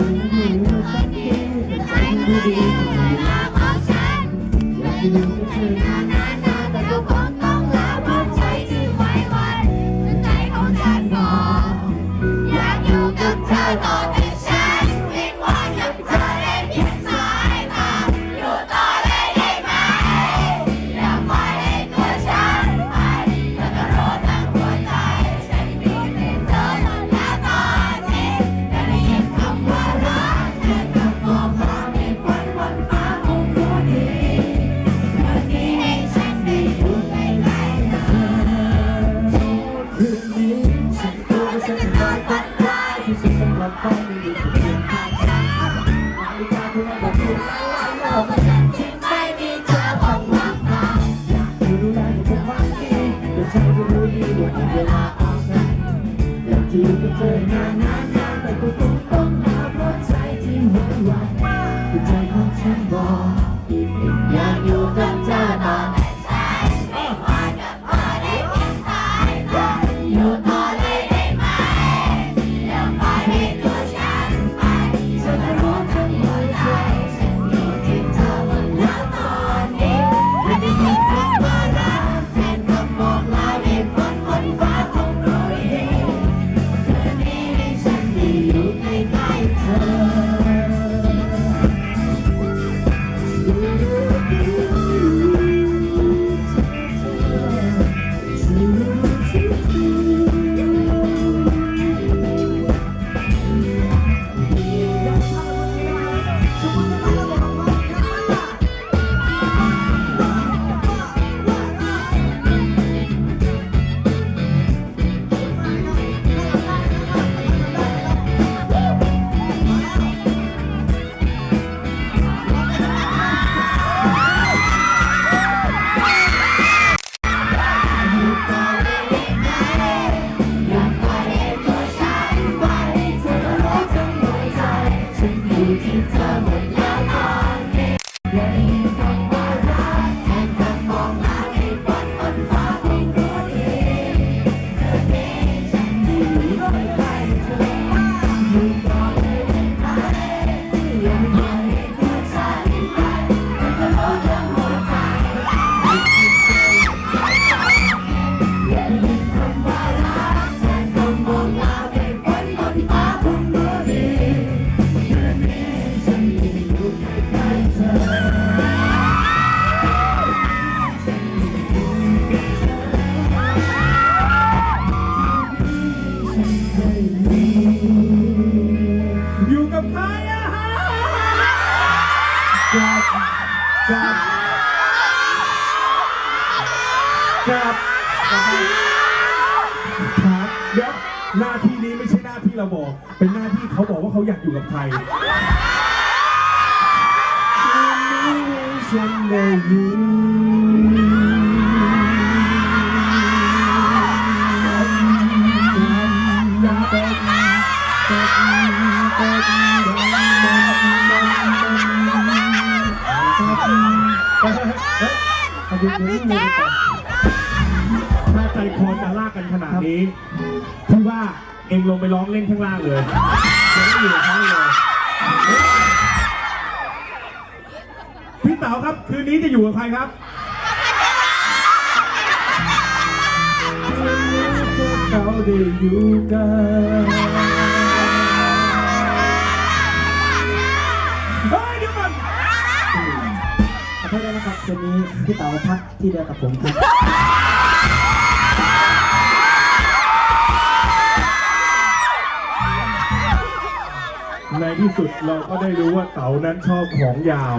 ว่าฉันดีแต่ใจไม่ดีเวลาของฉันอยากจะอยู่กับเธอนานนานๆแต่ก็คงต้องลาเพราะใจที่ไว้วันใจของฉันบอก ฉันกำลังฝันอเพียงข้างฉันนาฬิกาทุกวันบอกอยู่แล้วว่าโลกของฉันที่ไม่มีเธอคงว่างเปล่าอยากดูแลเธอมากดีแต่ใจก็รู้ดีว่าในเวลาของฉันอยากจะอยู่กับเธอนานน Woo! กับกับกับครับเดี๋ยวหน้าที่นี้ไม่ใช่หน้าที่เราบอก เป็นหน้าที่เขาบอกว่าเขาอยากอยู่กับใครฉันได้อยู่เอา ดูนี่เลยก่อนถ้าใจคอจะลากกันขนาดนี้พี่ว่าเองลงไปร้องเล่นข้างล่างเลยเดี๋ยวไม่อยู่กับเขาเลยพี่เต๋าครับคืนนี้จะอยู่กับใครครับเขาได้อยู่กัน คืนนี้พี่เต๋าพักที่เดียวกับผมครับ ในที่สุดเราก็ได้รู้ว่าเต๋านั้นชอบของยาว